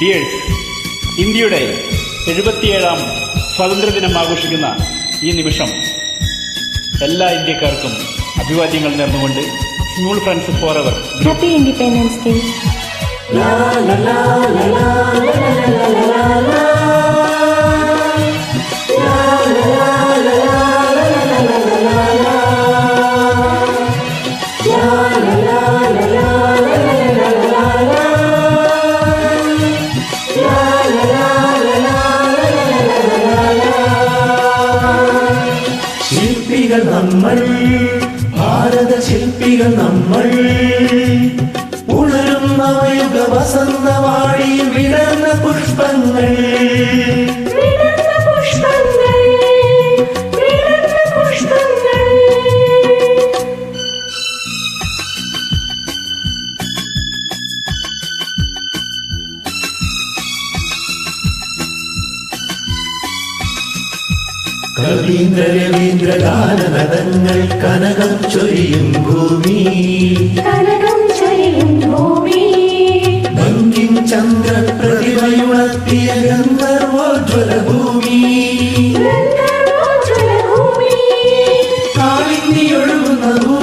Dears ഇന്ത്യയുടെ എഴുപത്തിയേഴാം സ്വാതന്ത്ര്യദിനം ആഘോഷിക്കുന്ന ഈ നിമിഷം എല്ലാ ഇന്ത്യക്കാർക്കും അഭിവാദ്യങ്ങൾ നേർന്നുകൊണ്ട് Smule friends forever happy independence Day. നമ്മൾ ഭാരത ശില്പികൾ നമ്മൾ. ഉണരുന്ന വസന്തവാടിയിൽ വിടർന്ന പുഷ്പങ്ങൾ. കവീന്ദ്ര രവീന്ദ്ര ഗാനനദങ്ങൾ കനകം ചൊരിയും ഭൂമി. കനകം ചൊരിയും ഭൂമി. ബങ്കിം ചന്ദ്ര പ്രതിമയുണർത്തിയ ഗന്ധർവോജ്വല ഭൂമി ഭൂമി കാളിന്തി ഒഴുകുന്ന ഭൂമി ഭൂമി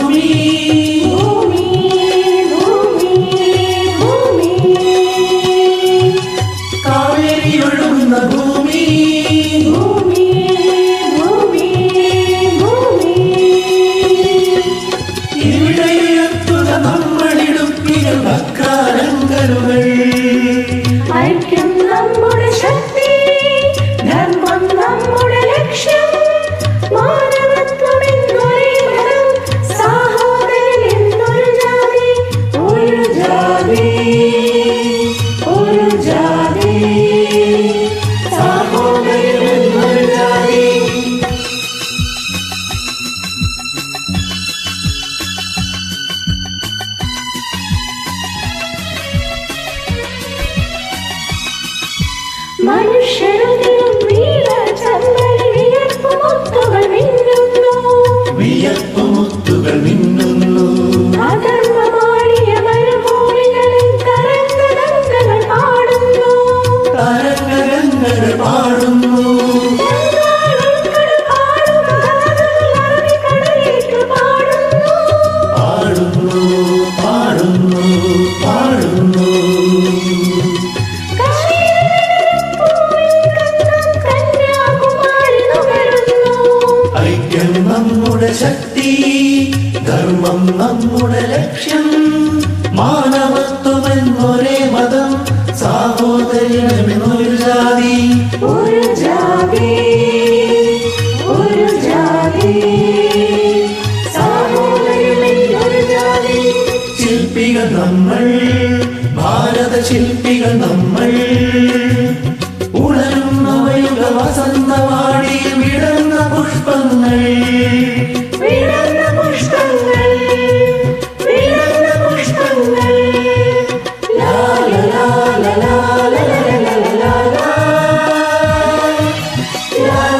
നമ്മുടെ ശക്തി വിയർപ്പു മിന്നുന്നു. അധർമ്മമാടിയ മരുഭൂമികളിൽ തരംഗതങ്ങൾ പാടുന്നു. തരംഗങ്ങൾ പാടുന്നു നമ്മുടെ ശക്തി ധർമ്മം നമ്മുടെ ലക്ഷ്യം. മാനവത്വമെന്നൊരേ മതം സാഹോദര്യമെന്നൊരു ജാതി. ഒരു ജാതി ഒരു ജാതി. ശില്പികൾ നമ്മൾ ഭാരത ശില്പികൾ നമ്മൾ. ഉണരുന്നവയുടെ വസന്തവാടിയിൽ വിടർന്ന പുഷ്പങ്ങൾ. Yeah.